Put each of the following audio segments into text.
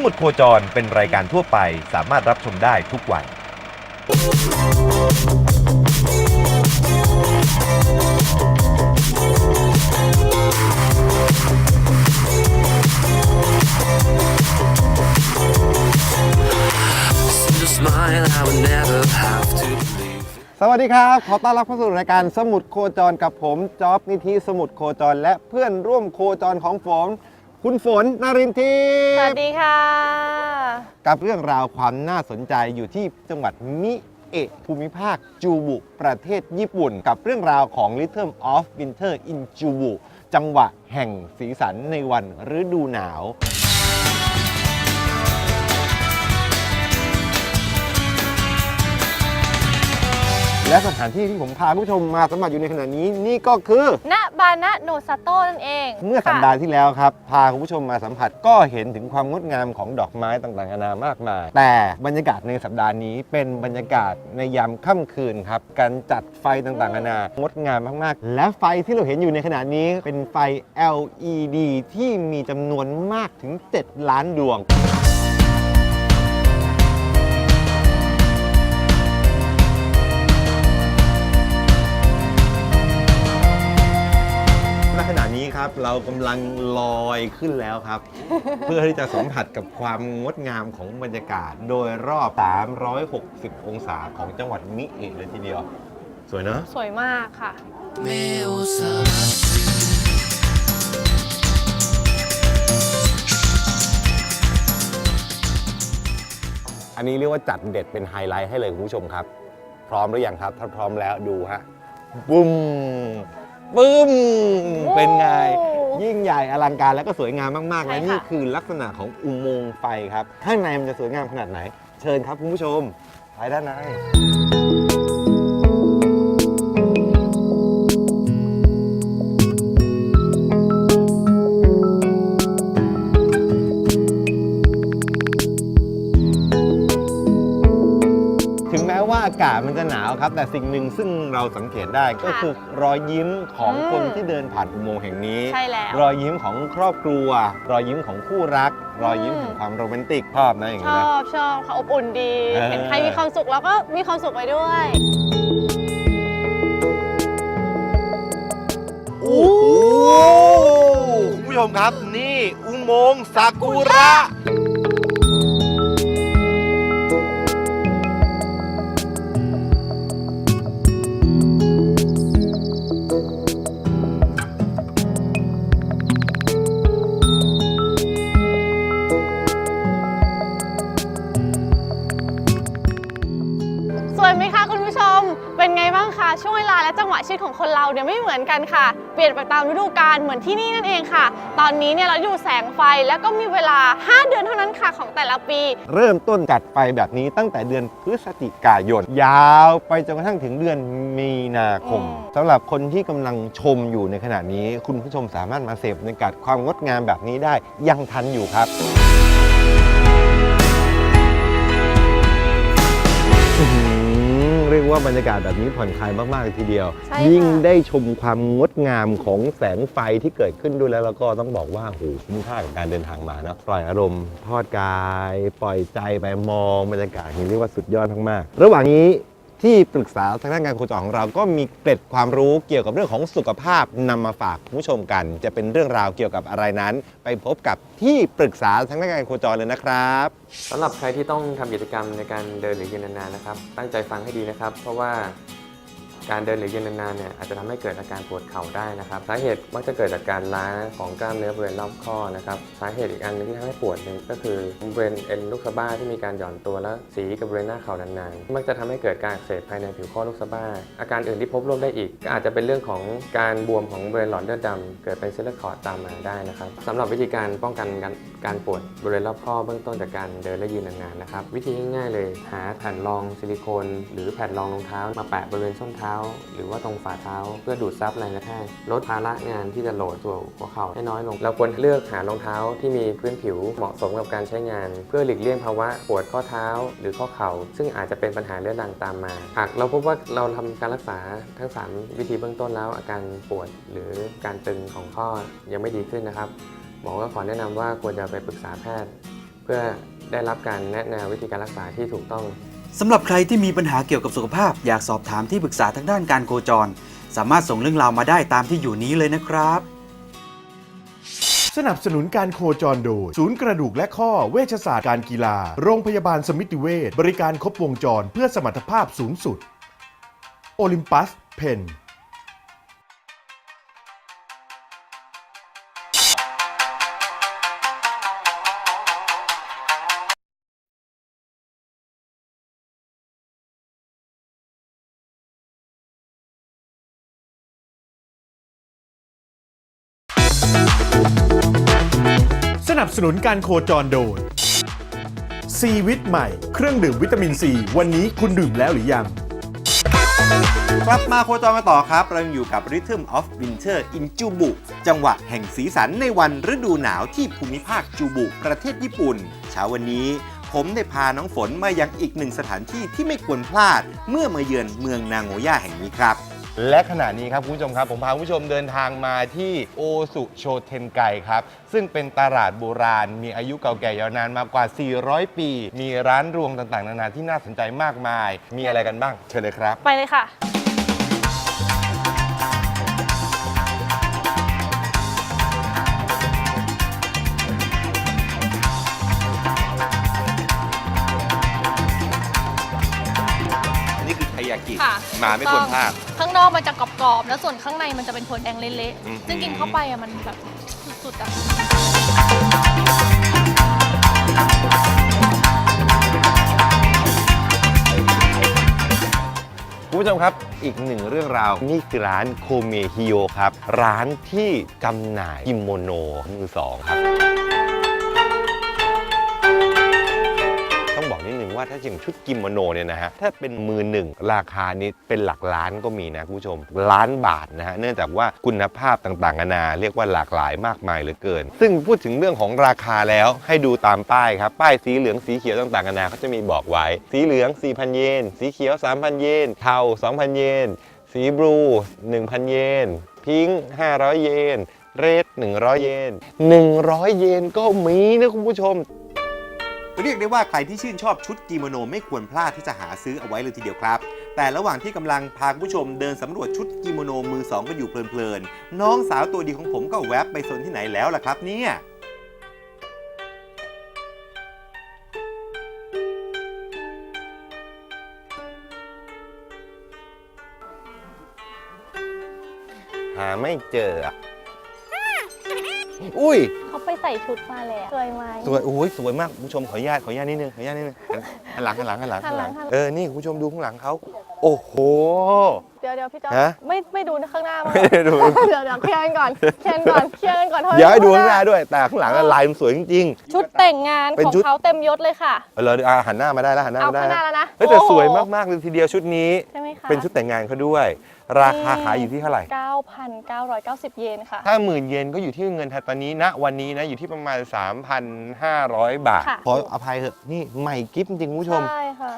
สมุดโคจรเป็นรายการทั่วไปสามารถรับชมได้ทุกวัย See your smile, I would never have to believe. สวัสดีครับ ขอต้อนรับเข้าสู่รายการสมุดโคจรกับผมจ๊อบนิธิสมุดโคจร และเพื่อนร่วมโคจรของฝน คุณฝนนรินทร์ทิสวัพสย์ดีค่ะ กับเรื่องราวความน่าสนใจอยู่ที่จังหวัดมิเอะภูมิภาคจูบุ ประเทศญี่ปุ่น กับเรื่องราวของ Rhythm of Winter in จูบุ จังหวะแห่งสีสันในวันฤดูหนาว และสถานที่ที่ผมพาคุณผู้ชมมาสมัครอยู่ในขณะนี้นี่ก็คือ ณบานะโนซาโต้นั่นเองเมื่อสัปค่ะดาห์ที่แล้วครับ พาคุณผู้ชมมาสัมผัสก็เห็นถึงความงดงามของดอกไม้ต่างๆนานามากมาย แต่บรรยากาศในสัปดาห์นี้เป็นบรรยากาศในยามค่ำคืนครับ การจัดไฟต่างๆนานางดงามมากๆ และไฟที่เราเห็นอยู่ในขณะนี้เป็นไฟ LED ที่มีจำนวนมากถึง 7 ล้านดวง เรากำลังลอยขึ้นแล้วครับ เพื่อที่จะสัมผัสกับความงดงามของบรรยากาศ โดยรอบ 360 องศาของจังหวัดมิเอะเลยทีเดียว สวยเนอะ สวยมากค่ะ 目を覚ます อันนี้เรียกว่าจัดเด็ดเป็นไฮไลท์ให้เลยคุณผู้ชมครับ พร้อมหรือยังครับ ถ้าพร้อมแล้วดูฮะบุ้ม บึ้ม เป็นไงโอ้ยิ่งใหญ่อลังการแล้วก็สวยงามมากๆใช่และค่ะ นี่คือลักษณะของอุโมงค์ไฟครับ ข้างในมันจะสวยงามขนาดไหน เชิญครับคุณผู้ชม ไปด้านใน แม้ว่าอากาศมันจะหนาวครับ แต่สิ่งหนึ่งซึ่งเราสังเกตได้ก็ค่ะคือรอยยิ้มของอืมคนที่เดินผ่านอุโมงค์แห่งนี้ ใช่แล้ว รอยยิ้มของครอบครัว รอยยิ้มของคู่รัก รอยยิ้มแห่งความโรแมนติกชอบนะอย่างชนี้อนะบชอบค่ะอบอุ่นดี เออ เห็นใครมีความสุขเราก็มีความสุขไปด้วย โอ้โหคุณผู้ชมครับนี่อุโมงค์ซากุระ ของคนเราเนี่ยไม่เหมือนกันค่ะ เปลี่ยนไปตามฤดูกาลเหมือนที่นี่นั่นเองค่ะ ตอนนี้เนี่ยเราอยู่แสงไฟแล้วก็มีเวลา 5 เดือนเท่านั้นค่ะของแต่ละปี เริ่มต้นจัดไฟแบบนี้ตั้งแต่เดือนพฤศจิกายน ยาวไปจนกระทั่งถึงเดือนมีนาคมอืมสำหรับคนที่กำลังชมอยู่ในขณะนี้ คุณผู้ชมสามารถมาเสพบรรยากาศความงดงามแบบนี้ได้ยังทันอยู่ครับ ว่าบรรยากาศแบบนี้ผ่อนคลายมากๆเลยทีเดียว ใช่ค่ะ ยิ่งได้ชมความงดงามของแสงไฟที่เกิดขึ้นด้วยแล้วแล้วก็ต้องบอกว่าโหคุ้มค่ากับการเดินทางมาเนาะปล่อยอารมณ์ทอดกาย ปล่อยใจไปมองบรรยากาศนี้เรียกว่าสุดยอดมากๆ ระหว่างนี้ ที่ปรึกษาทางด้านการโคจรของเราก็มีเกร็ดความรู้เกี่ยวกับเรื่องของสุขภาพนำมาฝากคุณผู้ชมกัน จะเป็นเรื่องราวเกี่ยวกับอะไรนั้น ไปพบกับที่ปรึกษาทางด้านการโคจรเลยนะครับ สำหรับใครที่ต้องทำกิจกรรมในการเดินหรือยืนนานๆนะครับ ตั้งใจฟังให้ดีนะครับ เพราะว่า การเดินหรือยืนนานๆเนี่ยอาจจะทำให้เกิดอาการปวดเข่าได้นะครับสาเหตุมักจะเกิดจากการล้าของกล้ามเนื้อบริเวณรอบข้อนะครับสาเหตุอีกอันหนึงที่ทำให้ปวดเนี่ยก็คือบริเวณเอ็นลูกสะบ้าที่มีการหย่อนตัวและสีกับบริเวณหน้าเข่านานๆมักจะทำให้เกิดการอักเสบภายในผิวข้อลูกสะบ้า อาการอื่นที่พบร่วมได้อีก ก็อาจจะเป็นเรื่องของการบวมของบริเวณหลอดเลือดดำเกิดเป็นเซลล์คอร์ดตามมาได้นะครับสำหรับวิธีการป้องกันการการปวดบริเวณรอบข้อเบื้องต้นจากการเดินและยืนนานๆนะครับวิธีง่ายๆเลย หาแผ่นรองซิลิโคน หรือแผ่นรองรองเท้ามาแปะบริเวณส้นเท้าหรือว่าตรงฝ่าเท้า เพื่อดูดซับแรงกระแทกลดภาระงานที่จะโหลดตัวหัวเข่าให้น้อยลง เราควรเลือกหารองเท้าที่มีพื้นผิวเหมาะสมกับการใช้งาน เพื่อหลีกเลี่ยงภาวะปวดข้อเท้าหรือข้อเข่า ซึ่งอาจจะเป็นปัญหาเรื้อรังตามมาหากเราพบว่าเราทำการรักษาทั้ง 3 วิธีเบื้องต้นแล้วอาการปวดหรือการตึงของข้อยังไม่ดีขึ้นนะครับหมอก็ขอแนะนำว่าควรจะไปปรึกษาแพทย์เเพื่อได้รับการแนะแนววิธีการรักษาที่ถูกต้อง สำหรับใครที่มีปัญหาเกี่ยวกับสุขภาพ อยากสอบถามที่ปรึกษาทางด้านการโคจร สามารถส่งเรื่องราวมาได้ตามที่อยู่นี้เลยนะครับ สนับสนุนการโคจรโดย ศูนย์กระดูกและข้อเวชศาสตร์การกีฬา โรงพยาบาลสมิติเวชบริการครบวงจรเพื่อสมรรถภาพสูงสุดโอลิมปัสเพน นับสนุนการโคจรโดยซีวิตใหม่ เครื่องดื่มวิตามินซีวันนี้คุณดื่มแล้วหรือยัง กลับมาโคจรกันต่อครับ เรายังอยู่กับ Rhythm of Winter in จูบุจังหวะแห่งสีสันในวันฤดูหนาวที่ภูมิภาคจูบุ ประเทศญี่ปุ่น เช้าวันนี้ผมได้พาน้องฝนมายังอีกหนึ่งสถานที่ที่ไม่ควรพลาด เมื่อมาเยือนเมืองนางโงย่าแห่งนี้ครับ และขณะนี้ครับคุณผู้ชมครับ ผมพาคุณผู้ชมเดินทางมาที่โอสุโชเทนไกครับ ซึ่งเป็นตลาดโบราณ มีอายุเก่าแก่ยาวนานมากกว่า 400 ปี มีร้านรวงต่างๆ นานาที่น่าสนใจมากมาย มีอะไรกันบ้าง เชิญเลยครับ ไปเลยค่ะ มาไม่ควรพลาด ข้างนอกมันจะกรอบๆ แล้วส่วนข้างในมันจะเป็นถั่วแดงเละอืม ๆ ซึ่งกินเข้าไปอะมันแบบสุดๆอะคุณผู้ชมครับ อีกหนึ่งเรื่องราว นี่คือร้านโคเมฮิโอครับ ร้านที่จำหน่ายกิโมโนมือสองครับ ว่าถ้าอย่างชุดกิโมโนเนี่ยนะฮะถ้าเป็นมือหนึ่งราคานี้เป็นหลักล้านก็มีนะคุณผู้ชม ล้านบาทนะฮะเนื่องจากว่าคุณภาพต่างๆนานาเรียกว่าหลากหลายมากมายเหลือเกิน ซึ่งพูดถึงเรื่องของราคาแล้วให้ดูตามป้ายครับป้ายสีเหลืองสีเขียวต่างๆนานาเขาจะมีบอกไว้ สีเหลือง 4,000 เยน สีเขียว 3,000 เยนเทา2,000 เยน สีบลู 1,000 เยน พิงค์500 เยน เรด100 เยน 100 เยนก็มีนะคุณผู้ชม เรียกได้ว่าใครที่ชื่นชอบชุดกิโมโนไม่ควรพลาดที่จะหาซื้อเอาไว้เลยทีเดียวครับ แต่ระหว่างที่กำลังพาคุณผู้ชมเดินสำรวจชุดกิโมโนมือสองกันอยู่เพลินๆน้องสาวตัวดีของผมก็แวบไปโซนที่ไหนแล้วล่ะครับเนี่ยหาไม่เจอ อะอุ้ยเขาไปใส่ชุดมาแล้วสวยไหม สวยโอ้ยสวยมากคุณผู้ชมขออนุญาตขออนุญาตนิดนึงขออนุญาตนิดนึงหันหลังหันหลังหันหลังหันหลังหันหลังเออนี่คุณผู้ชมดูข้างหลังเขาโอ้โห เดี๋ยวเดี๋ยวพี่จอมฮะ ไม่ไม่ดูข้างหน้ามั้งไม่ได้ดูเดี๋ยวเดี๋ยวเคลียร์กันก่อนเคลียร์กันก่อนเคลียร์กันก่อนเถอะอย่าให้ดูข้างหน้าด้วย แต่ข้างหลังอะลายมันสวยจริง ชุดแต่งงานเป็นของชุด เขาเต็มยศเลยค่ะ ๆเอาเลยอะหันหน้ามาได้แล้วหันหน้าเอามาได้ข้างหน้าแล้วนะเฮ้ยแต่โอ้โหสวยมากๆเลยทีเดียวชุดนี้ ใช่ไหมคะเป็นชุดแต่งงานเขาด้วย ราคาขายอยู่ที่เท่าไหร่ 9,990 เยนค่ะ ถ้าหมื่นเยนก็อยู่ที่เงินไทยตอนนี้ณวันนี้นะอยู่ที่ประมาณ 3,500 บาท ค่ะ ขออภัยเถอะนี่ใหม่กิฟต์จริงๆคุณผู้ชม ใช่ค่ะ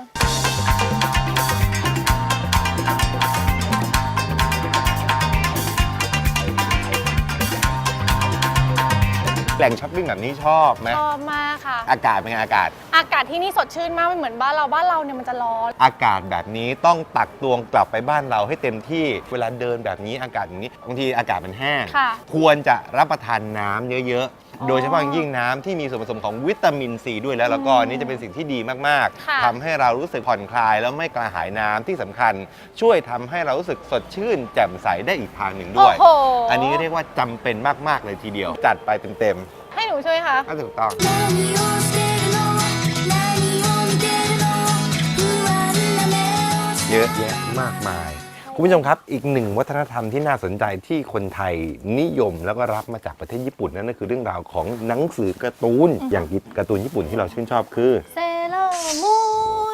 แหล่งช้อปปิ้งแบบนี้ชอบไหมชอบมากค่ะ อากาศเป็นไงอากาศ อากาศที่นี่สดชื่นมากไม่เหมือนบ้านเราบ้านเราเนี่ยมันจะร้อน อากาศแบบนี้ต้องตักตวงกลับไปบ้านเราให้เต็มที่เวลาเดินแบบนี้อากาศอย่างนี้บางทีอากาศมันแห้ง ค่ะ ควรจะรับประทานน้ำเยอะอ๋อๆ โดยเฉพาะอย่างยิ่งน้ำที่มีส่วนผสมของวิตามินซีด้วยแล้วแล้วก็ อืม นี่จะเป็นสิ่งที่ดีมาก ค่ะ ๆทำให้เรารู้สึกผ่อนคลายแล้วไม่กระหายน้ำที่สำคัญ ช่วยทำให้เรารู้สึกสดชื่น แจ่มใสได้อีกทางหนึ่งด้วย โอ้โห อันนี้เรียกว่าจำเป็นมากๆเลยทีเดียว จัดไปเต็ม ให้หนูช่วยค่ะ ๆถ้าถูกต้อง 何をしてるの何を見てるの不安な目をして เยอะแยะมากมาย คุณผู้ชมครับ อีกหนึ่งวัฒนธรรมที่น่าสนใจที่คนไทยนิยมแล้วก็รับมาจากประเทศญี่ปุ่นนั่นก็คือเรื่องราวของหนังสือการ์ตูน อย่างการ์ตูนญี่ปุ่นที่เราชื่นชอบคือเซเลอร์มู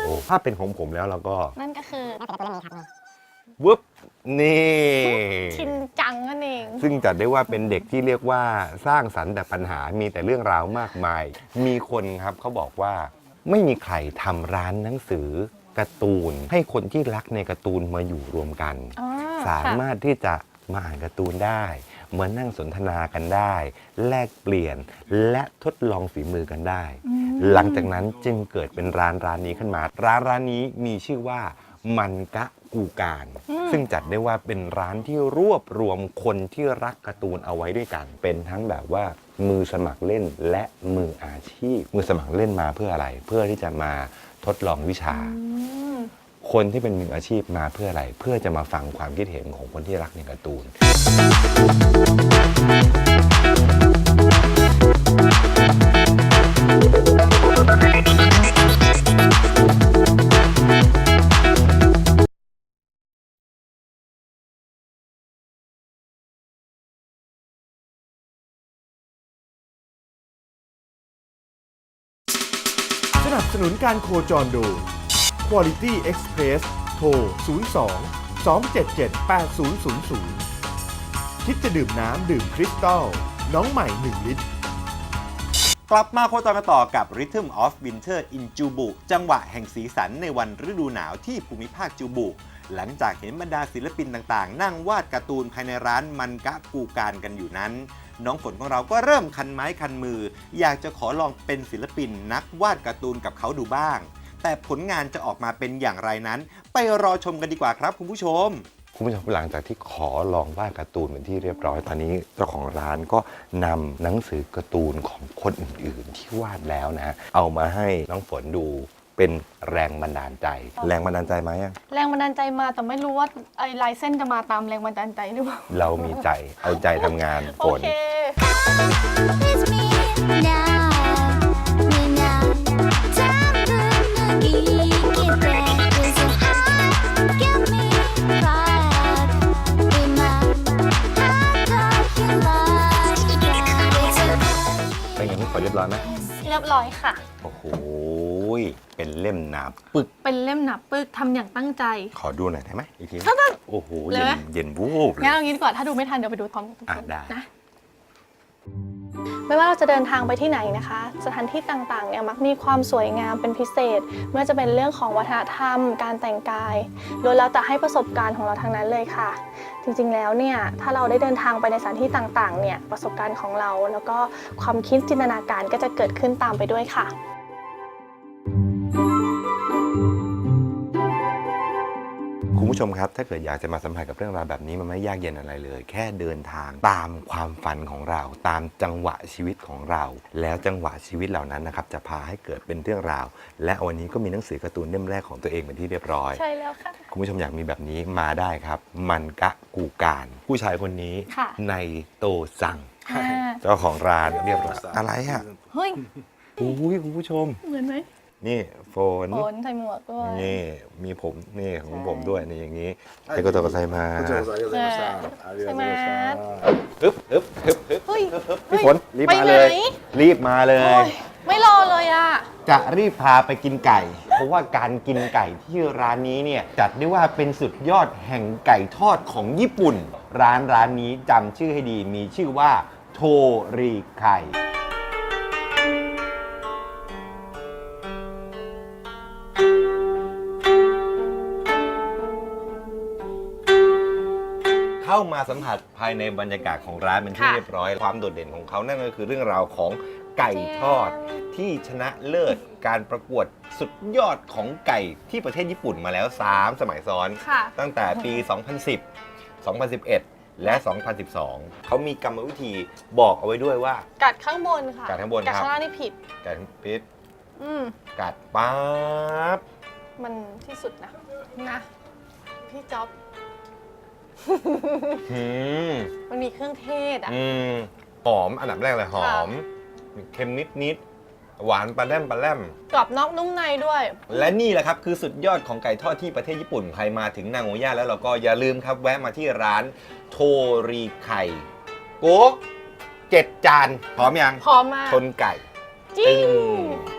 นโอ้ถ้าเป็นของผมแล้วเราก็นั่นก็คือวึบนี่ชินจังนั่นเอง ซึ่งจัดได้ว่าเป็นเด็กที่เรียกว่าสร้างสรรค์แต่ปัญหามีแต่เรื่องราวมากมาย มีคนครับเขาบอกว่าไม่มีใครทำร้านหนังสือ การ์ตูน ให้คนที่รักในการ์ตูนมาอยู่รวมกันอ่าสามารถที่จะมาอ่านการ์ตูนได้มานั่งสนทนากันได้ แลกเปลี่ยนและทดลองฝีมือกันได้หลังจากนั้นจึงเกิดเป็นร้านร้านนี้ขึ้นมา ร้านร้านนี้มีชื่อว่ามันกะกูการ ซึ่งจัดได้ว่าเป็นร้านที่รวบรวมคนที่รักการ์ตูนเอาไว้ด้วยกัน เป็นทั้งแบบว่ามือสมัครเล่นและมืออาชีพ มือสมัครเล่นมาเพื่ออะไร เพื่อที่จะมา ทดลองวิชา คนที่เป็นมืออาชีพมาเพื่ออะไร เพื่อจะมาฟังความคิดเห็นของคนที่รักในการ์ตูนส นับสนุนการโคจรโดย Quality Express โทร 02 277 8000 คิดจะดื่มน้ำดื่มคริสตัลน้องใหม่ 1 ลิตร กลับมาโคจรกันต่อกับ Rhythm of Winter in Jubu จังหวะแห่งสีสันในวันฤดูหนาวที่ภูมิภาคจูบุหลังจากเห็นบรรดาศิลปินต่างๆ นั่งวาดการ์ตูนภายในร้านมันกะกูการกันอยู่นั้น น้องฝนของเราก็เริ่มคันไม้คันมือ อยากจะขอลองเป็นศิลปินนักวาดการ์ตูนกับเขาดูบ้าง แต่ผลงานจะออกมาเป็นอย่างไรนั้น ไปรอชมกันดีกว่าครับคุณผู้ชม คุณผู้ชมหลังจากที่ขอลองวาดการ์ตูนเป็นที่เรียบร้อยตอนนี้เจ้าของร้านก็นำหนังสือการ์ตูนของคนอื่นๆ ที่วาดแล้วนะ เอามาให้น้องฝนดู เป็นแรงบันดาลใจ แรงบันดาลใจไหมแรงบันดาลใจมาแต่ไม่รู้ว่าไอ้ลายเส้นจะมาตามแรงบันดาลใจหรือเปล่าเรามีใจเอาใจทำงานโฝน เค With me ง.ป็นไงพี่ฝนเรียบร้อยไหมเรียบร้อยค่ะ โอ้โห เป็นเล่มหนาปึก เป็นเล่มหนับปึกทำอย่างตั้งใจ ขอดูหน่อยได้ไหมอีกทีถ้าต้องโอ้โหเลยเย็ไหมนเย็นวูบเลงั้นย เอางี้ดีกว่าถ้าดูไม่ทันเดี๋ยวไปดูพร้อมกันทุกอะคนได้ นะ ไม่ว่าเราจะเดินทางไปที่ไหนนะคะ สถานที่ต่างๆเนี่ยมักมีความสวยงามเป็นพิเศษไม่ว่าจะเป็นเรื่องของวัฒนธรรม การแต่งกายล้วนแล้วแต่ให้ประสบการณ์ของเราทั้งนั้นเลยค่ะ จริงๆแล้วเนี่ยถ้าเราได้เดินทางไปในสถานที่ต่างๆเนี่ยประสบการณ์ของเรา แล้วก็ความคิดจินตนาการก็จะเกิดขึ้นตามไปด้วยค่ะ ผู้ชมครับ ถ้าเกิดอยากจะมาสัมผัสกับเรื่องราวแบบนี้มันไม่ยากเย็นอะไรเลย แค่เดินทางตามความฝันของเรา ตามจังหวะชีวิตของเรา แล้วจังหวะชีวิตเหล่านั้นนะครับจะพาให้เกิดเป็นเรื่องราว และวันนี้ก็มีหนังสือการ์ตูนเล่มแรกของตัวเองเป็นที่เรียบร้อย ใช่แล้วค่ะ คุณผู้ชมอยากมีแบบนี้มาได้ครับ มันกะกูการ ผู้ชายคนนี้ค่ะ ในโตซังอ่าเจ้าของร้านเรียบร้อยอะไรอะเฮ้ย อุ้ยคุณผู้ชม เหมือนไหม นี่โฟน ฝนใส่หมวกด้วย นี่มีผมนี่ของใช่ผมด้วยนี่อย่างนี้ไอ้ก็ตกใจมาใช่ไหมฮึบฮึบฮึบฮึบ เฮ้ยพี่ฝนรีบไปมาไหนเลยรีบมาเลโอ้ย ยไม่รอเลยอะ จะรีบพาไปกินไก่ เพราะว่าการกินไก่ที่ร้านนี้เนี่ยจัดได้ว่าเป็นสุดยอดแห่งไก่ทอดของญี่ปุ่น ร้านร้านนี้จำชื่อให้ดีมีชื่อว่าโทริไข่ามาสัมผัสภายในบรรยากาศของร้านเป็นที่ค่ะ เรียบร้อย ความโดดเด่นของเขานั่นก็คือเรื่องราวของไก่ทอด ที่ชนะเลิศการประกวดสุดยอดของไก่ที่ประเทศญี่ปุ่นมาแล้ว 3 สมัยซ้อน ค่ะ ตั้งแต่ปี 2010 2011 และ 2012 เขามีกรรมวิธีบอกเอาไว้ด้วยว่า กัดข้างบนค่ะกัดข้างบนกัดครับ ข้างล่างนี่ผิดกัดปิดอืมกัดปั๊บมันที่สุดนะนะ พี่จ๊อบ หืมมันมีเครื่องเทศอะ อืมหอมอันดับแรกเลยหอมมีเค็มนิดนิดๆหวานปลาแรมปลาแรมกรอบนอกนุ่มในด้วย และนี่แหละครับคือสุดยอดของไก่ทอดที่ประเทศญี่ปุ่นใครมาถึงนางโอย่าแล้วเราก็อย่าลืมครับแวะมาที่ร้านโทริไข่โกเจ็ดจานพร้อมยังพร้อมมากชนไก่จิ้ตึ้งง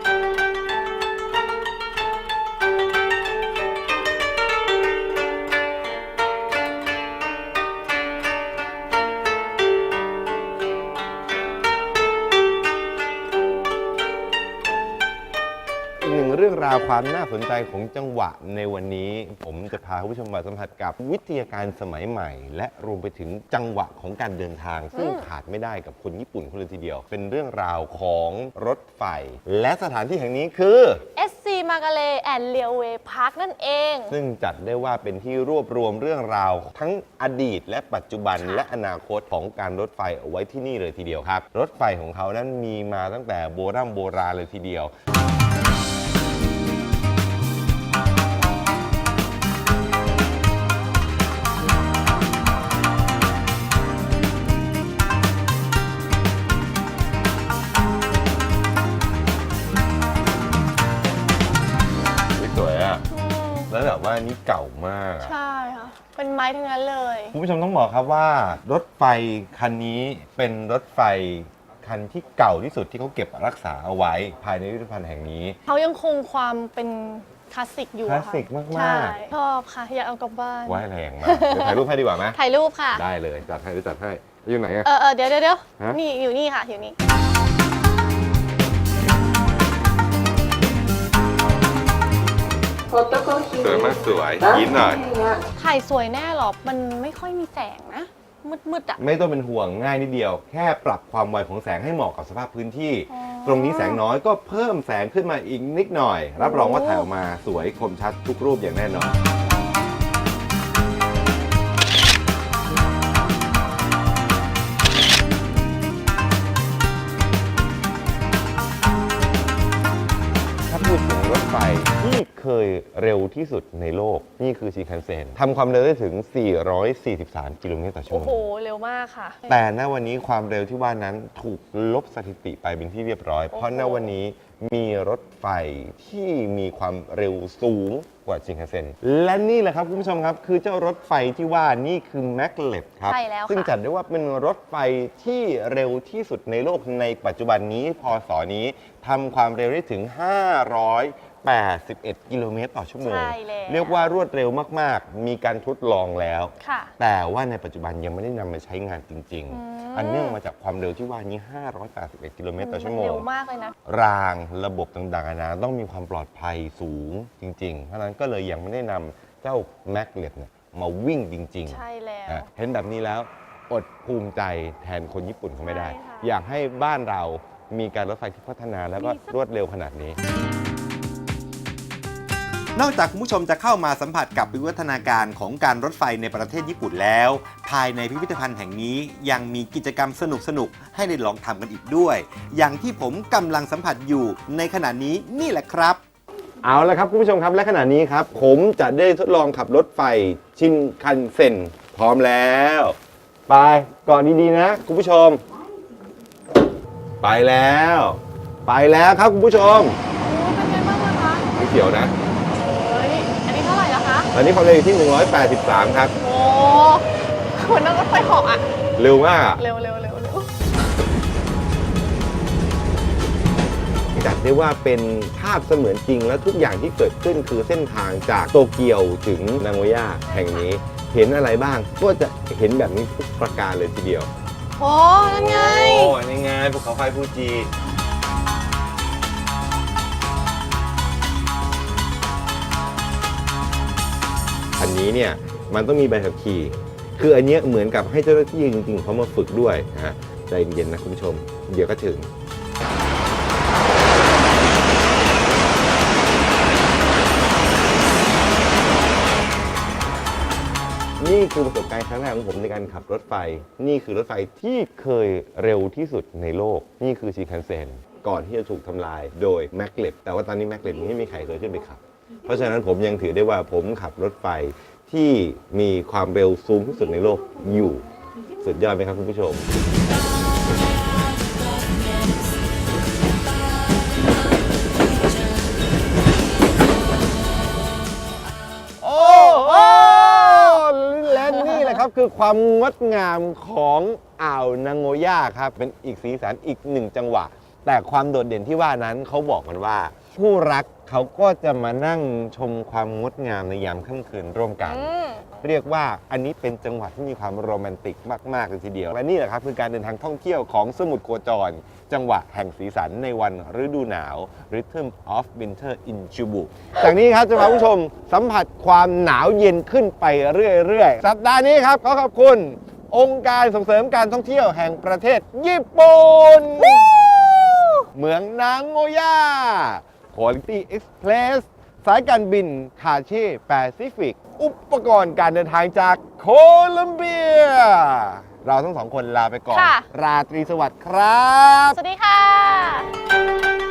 รื่องราวความน่าสนใจของจังหวะในวันนี้ ผมจะพาคุณผู้ชมมาสัมผัสกับวิทยาการสมัยใหม่ และรวมไปถึงจังหวะของการเดินทาง ซึ่งขาดไม่ได้กับคนญี่ปุ่นคนเลยทีเดียว เป็นเรื่องราวของรถไฟ และสถานที่แห่งนี้คือ SC มา a าเลแอนเลียวเวพาร์คนั่นเอง ซึ่งจัดได้ว่าเป็นที่รวบรวมเรื่องราว ทั้งอดีต และปัจจุบันและอนาคตของการรถไฟเอาไว้ที่นี่เลยทีเดียวครับ รถไฟของเขานั้นมีมาตั้งแต่โบราณโบราณเลยทีเดียว คุณผู้ชมต้องบอกครับว่ารถไฟคันนี้เป็นรถไฟคันที่เก่าที่สุดที่เขาเก็บรักษาเอาไว้ภายในพิพิธภัณฑ์แห่งนี้ เขายังคงความเป็นคลาสสิกอยู่อะคลาสสิกมากๆ ใช่ชอบค่ะ อยากเอากลับบ้านไว้แรงมากเดี๋ยวถ่ายรูปให้ดีกว่าไหมถ่ายรูปค่ะ ได้เลยจัดให้เดี๋ยวจัดให้อยู่ไหนอะเออเออเดี๋ยวเดี๋ยวเดี๋ยวฮะ นี่อยู่นี่ค่ะอยู่นี่ สวยมากสวยยิ้มหน่อยถ่ายสวยแน่หรอ มันไม่ค่อยมีแสงนะ มืดๆอะ ไม่ต้องเป็นห่วงง่ายนิดเดียว แค่ปรับความไวของแสงให้เหมาะกับสภาพพื้นที่อ๋อตรงนี้แสงน้อยก็เพิ่มแสงขึ้นมาอีกนิดหน่อย รับรองว่าถ่ายออกมาสวยคมชัดทุกรูปอย่างแน่นอน เคยเร็วที่สุดในโลก นี่คือชิคันเซ็นทำความเร็วได้ถึง 443 กิโลเมตรต่อชั่วโอ้โมโหงเร็วมากค่ะ แต่ณวันนี้ความเร็วที่ว่านั้นถูกลบสถิติไปเป็นที่เรียบร้อย เพราะณวันนี้มีรถไฟที่มีความเร็วสูงกว่าชิงคันเซ็นและนี่แหละครับคุณผู้ชมครับ คือเจ้ารถไฟที่ว่านี่คือแมกเลบครับ ใช่แล้วค่ะ ซึ่งจัดได้ว่าเป็นรถไฟที่เร็วที่สุดในโลกในปัจจุบันนี้พศนี้ทำความเร็วได้ถึง 581 กิโลเมตรต่อชั่วโมง ใช่แล้ว เรียกว่ารวดเร็วมาก ๆ มีการทดลองแล้ว ค่ะ แต่ว่าในปัจจุบันยังไม่ได้นำมาใช้งานจริงอืมๆ อันเนื่องมาจากความเร็วที่ว่านี้ 581 กิโลเมตรต่อชั่วโมนงเร็วมากเลยนะ รางระบบต่างๆนานาต้องมีความปลอดภัยสูงจริง ๆ เพราะฉะนั้นก็เลยยังไม่ได้นำเจ้าแม็กเลตเนี่ยมาวิ่งจริงๆ ใช่แล้วอะเห็นแบบนี้แล้วอดภูมิใจแทนคนญี่ปุ่นเขาไม่ได้ ใช่ค่ะ อยากให้บ้านเรามีการรถไฟที่พัฒนาแล้วก็รวดเร็วขนาดนี้ นอกจากคุณผู้ชมจะเข้ามาสัมผัสกับวิวัฒนาการของการรถไฟในประเทศญี่ปุ่นแล้ว ภายในพิพิธภัณฑ์แห่งนี้ยังมีกิจกรรมสนุกๆให้ได้ลองทำกันอีกด้วย อย่างที่ผมกำลังสัมผัสอยู่ในขณะนี้นี่แหละครับ เอาละครับคุณผู้ชมครับและขณะนี้ครับ ผมจะได้ทดลองขับรถไฟชินคันเซ็นพร้อมแล้ว ไปก่อนดีๆนะ คุณผู้ชม ไปแล้ว ไปแล้วครับคุณผู้ชมโอ้เป็นไงบ้างนะคะ ไม่เขียวนะ อนนี้ความเร็วอยู่ที่ 183 ครับ โอ้เหมือนนั่งรถไฟเหาะอะ เร็วมากอะเร็วเร็วเร็วเร็วจัดได้ว่าเป็นภาพเสมือนจริงและทุกอย่างที่เกิดขึ้นคือเส้นทางจากโตเกียวถึงนางโงย่าแห่งนี้ เห็นอะไรบ้าง ก็จะเห็นแบบนี้ทุกประการเลยทีเดียว โอ้นั่นไง โอ้นี่ไงภูเขาไฟฟูจิ นี้เนี่ยมันต้องมีใบขับขี่ คืออันนี้เหมือนกับให้เจ้าหน้าที่จริงๆเขามาฝึกด้วยนะฮะใจเย็นๆนะคุณผู้ชม เดี๋ยวก็ถึงนี่คือประสบการณ์ครั้งแรกของผมในการขับรถไฟ นี่คือรถไฟที่เคยเร็วที่สุดในโลก นี่คือชิคันเซ็นก่อนที่จะถูกทำลายโดยแมกเลบแต่ว่าตอนนี้แมกเลบไม่มีใครเคยขึ้นไปขับ เพราะฉะนั้นผมยังถือได้ว่าผมขับรถไฟ ที่มีความเร็วสูงที่สุดในโลกอยู่ สุดยอดไหมครับคุณผู้ชม โอ้โหและนี่แหละครับคือความงดงามของอ่าวนางโงย่าครับ เป็นอีกสีสันอีกหนึ่งจังหวะ แต่ความโดดเด่นที่ว่านั้นเขาบอกกันว่า ผู้รักเขาก็จะมานั่งชมความงดงามในยามค่ำคืนร่วมกัน อืมเรียกว่าอันนี้เป็นจังหวัดที่มีความโรแมนติกมากๆเลยทีเดียว และนี่แหละครับคือการเดินทางท่องเที่ยวของสมุทรโคจร จังหวะแห่งสีสันในวันฤดูหนาว Rhythm of Winter in Chubu จากนี้ครับจะพาผู้ชมสัมผัสความหนาวเย็นขึ้นไปเรื่อยๆ สัปดาห์นี้ครับขอขอบคุณ องค์การส่งเสริมการท่องเที่ยวแห่งประเทศญี่ปุ่น เมืองนางโงย่า Quality Express สายการบินคาเช่แปซิฟิก อุปกรณ์การเดินทางจากโคลัมเบีย เราทั้งสองคนลาไปก่อน ค่ะ ราตรีสวัสดิ์ครับ สวัสดีค่ะ